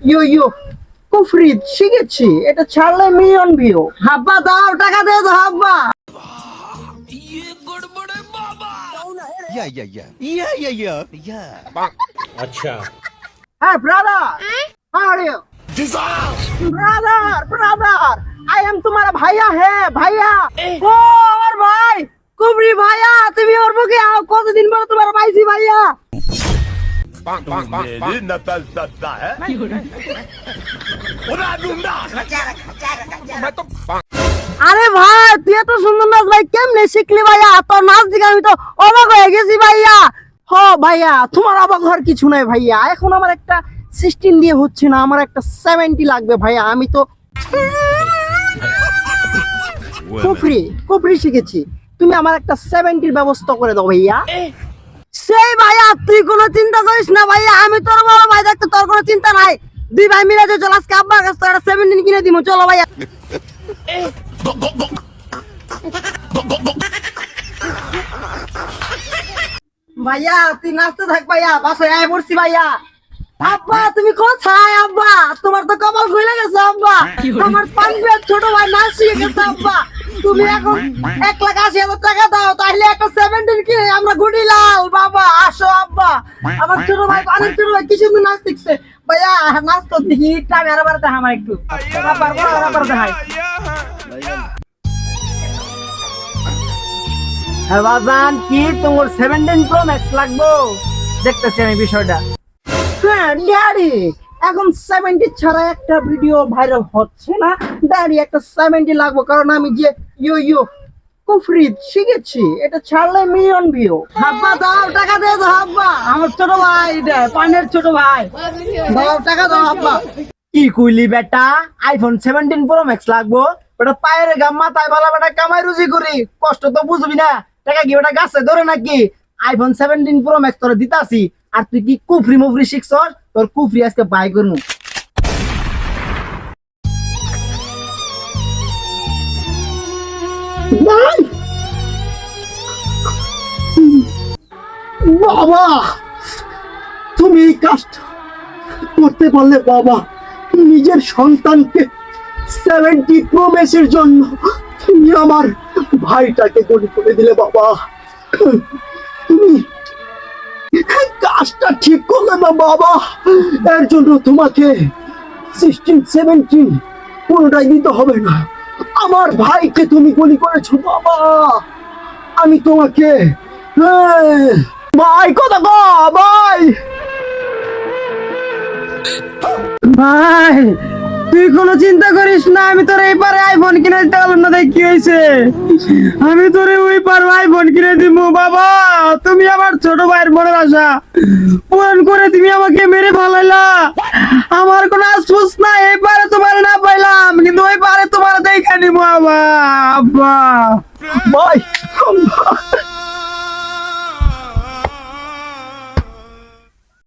You you কুফরিদ শিখেছি। এটা ছাড়লে মিলিয়ন ভিউ হাব্বা দাও টাকা দে দাও হাব্বা। আচ্ছা। হ্যাঁ ব্রাদার আর। ব্রাদার ব্রাদার আই এম তোমার ভাইয়া হ্যাঁ ভাইয়া। ও আমার ভাই। কুবরি ভাইয়া তুমি ওর মুখে আও। কতদিন পর তোমার ভাইছি ভাইয়া? মেয়েদের নাতাল তাতা হ্যাঁ ওরা ডুন্ডা আরে ভাই তুই এত সুন্দর নাচ ভাই কেমনে শিখলি ভাইয়া? তোর নাচ দিকে আমি তো অবাক হয়ে গেছি ভাইয়া। হ ভাইয়া তোমার অবাক হওয়ার কিছু নাই ভাইয়া। এখন আমার একটা সিক্সটিন দিয়ে হচ্ছে না আমার একটা সেভেন্টি লাগবে ভাইয়া। আমি তো কুফরি কুফরি শিখেছি। তুমি আমার একটা সেভেন্টির ব্যবস্থা করে দাও ভাইয়া। সেই ভাইয়া তুই কোনো চিন্তা করিস না ভাইয়া আমি তোর বড় ভাই দেখতে তোর কোনো চিন্তা নাই। দুই ভাই মিলে যে চল আজকে আব্বার কাছে তোর সেভেন্টিন কিনে দিব চলো ভাইয়া। ভাইয়া তুই নাচতে থাক ভাইয়া বাসায় আয় পড়ছি ভাইয়া। আব্বা তুমি কোথায় আব্বা? তোমার তো কপাল খুলে গেছে আব্বা। তোমার পাঞ্জাবের ছোট ভাই নাচ শিখে গেছে আব্বা। তুমি এখন এক লাখ হাজার টাকা দাও, তাহলে একটা সেভেন্টিন কিনে আমরা গুটি লাল, বাবা, আসো, আব্বা। আমার ছোট ভাই অনেক ছোট ভাই কি নাচ শিখছে। ভাইয়া নাচ তো দেখি টাইম একটু। হ্যাঁ কি তোমার সেভেন্টিন প্রো ম্যাক্স লাগবো? দেখতেছি আমি বিষয়টা। হ্যাঁ এখন সেভেন্টি ছাড়া একটা ভিডিও ভাইরাল হচ্ছে না? ড্যাডি একটা সেভেন্টি লাগবো, কারণ আমি যে ইউ ইউ কুফরিদ, শিখেছি। এটা ছাড়লে মিলিয়ন ভিউ হাব্বা, দাও, টাকা দিয়ে দাও, হাব্বা। আমার ছোট ভাই, এটা, পানের ছোট ভাই। দাও, টাকা দাও, হাব্বা। কি কইলি বেটা? আইফোন সেভেন্টিন প্রো ম্যাক্স লাগবো? ওটা পায়ের গাম মাথায় ভালো বেটা কামাই রুজি করি। কষ্ট তো বুঝবি না। টাকা কি ওটা গাছে ধরে নাকি? আইফোন সেভেন্টিন প্রো ম্যাক্স তোরা দিতাছি। আর তুই কি কুফরি মুফরি শিখছস? তোর কুফরি আজকে বাই করব বাবা তুমি এই কাজটা করতে পারলে বাবা নিজের সন্তানকে সেভেন্টি প্রমেসের জন্য তুমি আমার ভাইটাকে গড়ে করে দিলে বাবা। তুমি কাজটা ঠিক করলে না বাবা। এর জন্য তোমাকে সিক্সটিন সেভেন্টিন কোনোটাই দিতে হবে না। আমার ভাইকে তুমি গুলি করেছ বাবা। আমি তোমাকে হ্যাঁ, ভাই কথা কো ভাই। ভাই তুই কোনো চিন্তা করিস না আমি তোর এই পারে আইফোন কিনে দিতে পারলাম না দেখ কি হয়েছে। আমি তোরে ওই পার আইফোন কিনে দিব বাবা। তুমি আমার ছোট ভাইয়ের বড় আশা। পূরণ করে তুমি আমাকে মেরে ফেলাইলা। আমার কোনো আশফুস না এই পারে তোমার না পাইলাম কিন্তু ওই পারে তোমার দেখা নিবো আবার ভাই